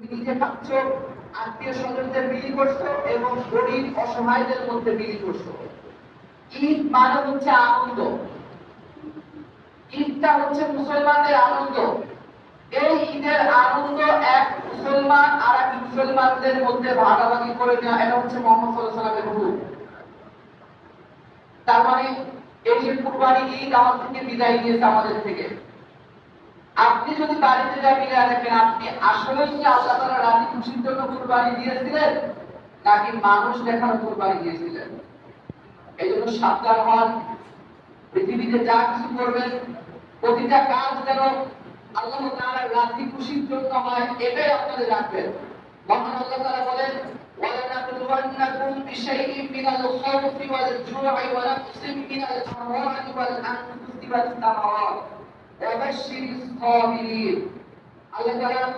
নিজে আত্মীয় স্বজনদের বিলি এবং গরিব, অসহায়দের মধ্যে বিলি ঈদ মানে হচ্ছে আনন্দ। ঈদটা হচ্ছে মুসলমানদের আনন্দ। এই ঈদের আনন্দ এক মুসলমান আর এক মুসলমানদের মধ্যে ভাগাভাগি করে নেওয়া, এটা হচ্ছে মোহাম্মদ সাল্লামের হুকুম তার মানে এই যে কুরবানি ঈদ আমার থেকে বিদায় নিয়েছে আমাদের থেকে। আপনি যদি বাড়িতে যা মিলে দেখেন আপনি আসলে কি আল্লাহ তাআলা রাজি খুশির জন্য কুরবানি দিয়েছিলেন নাকি মানুষ দেখানো কুরবানি দিয়েছিলেন এই জন্য সাবধান হন পৃথিবীতে যা কিছু করবেন প্রতিটা কাজ যেন আল্লাহ তাআলা রাজি খুশির জন্য হয় এটাই আপনাদের রাখবেন মহান আল্লাহ তাআলা বলেন ولنبلونكم بشيء من الخوف والجوع ونقص من الأموال والأنفس والثمرات وبشر الصابرين الله تعالى